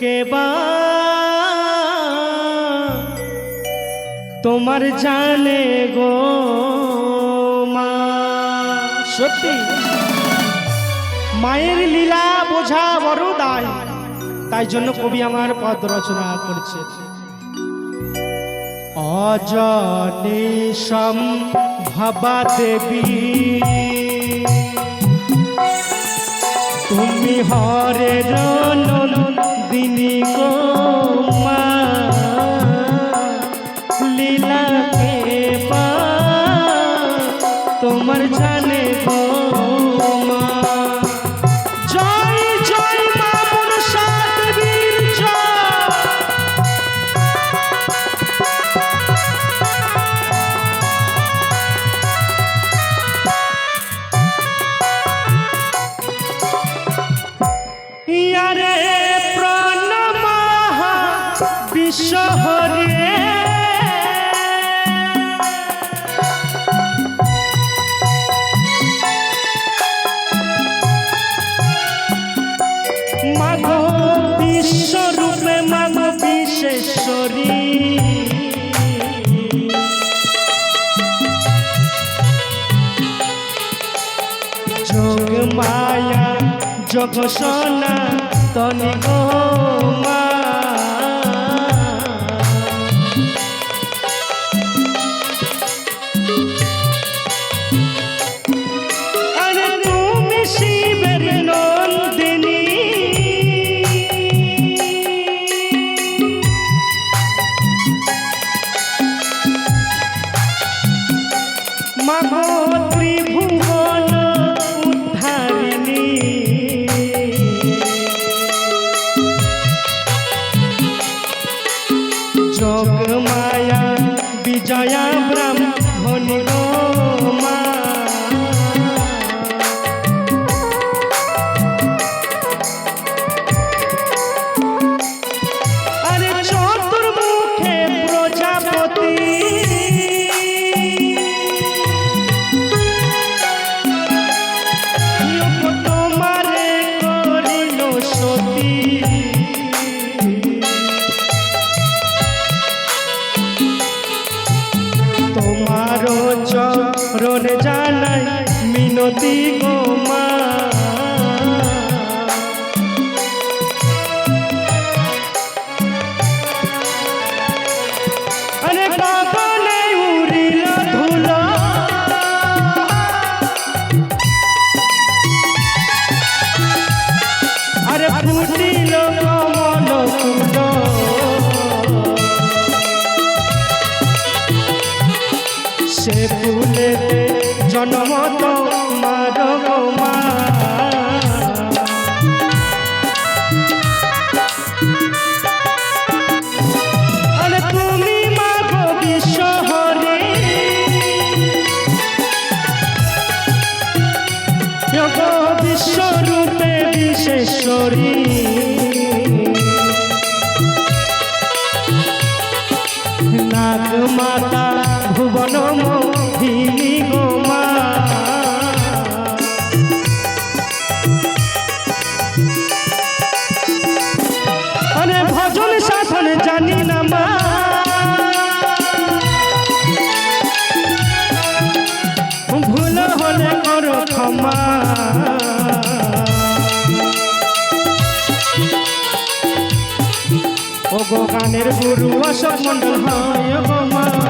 কেবা তোমার জানে গো মা। সত্যি, মায়ের লীলা বোঝা বড় দায়, তাই জন্য কবি আমার পদ রচনা করছে। অজনে সম্ভবা দেবী তুমি হরে নন্দিনী গো মা লীলা পা তোমার জানে বিশ্বহরে মাগো বিশ্বরূপে মাগো বিশেশ্বরী যোগ মায়া যোগ সোনা তনি গো মা। মনে জন্ম তোমার মা। মা বিশ্বরূপে বিশেশ্বরী নাগ মাতা ভুবন মোহিনী ভজন সাধন জানি না মা। ভুল হলে করো ক্ষমা। ও গো গানের গুরু অশোক মন্ডল হয় মা।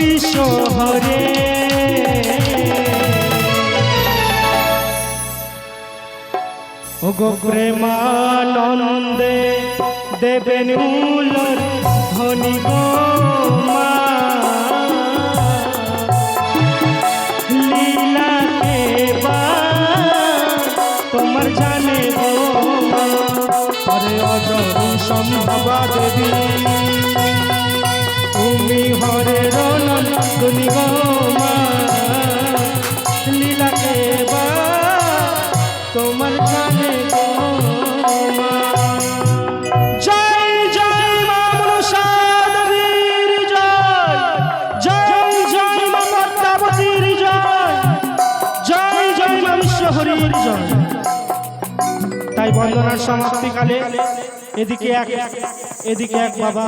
বন্দে মাগ বিশ্ব হরে ও ওগো প্রেমানন্দে দেবেন উলর ধনী গো মা। লীলা দেবা তোমার জানে গো সম্ভবা দেবী। তুমি হরে রনন তুমি গো মা। লীলা দেবা তোমার জানে গো মা। জয় জয় মা মনসা দেবীর জয়। জয় জয় মা পদ্মাবতীর জয়। জয় জয় মা বিশ্বহরির জয়। তাই বন্দনার সমাপ্তিকালে এদিকে এক এদিকে এক বাবা।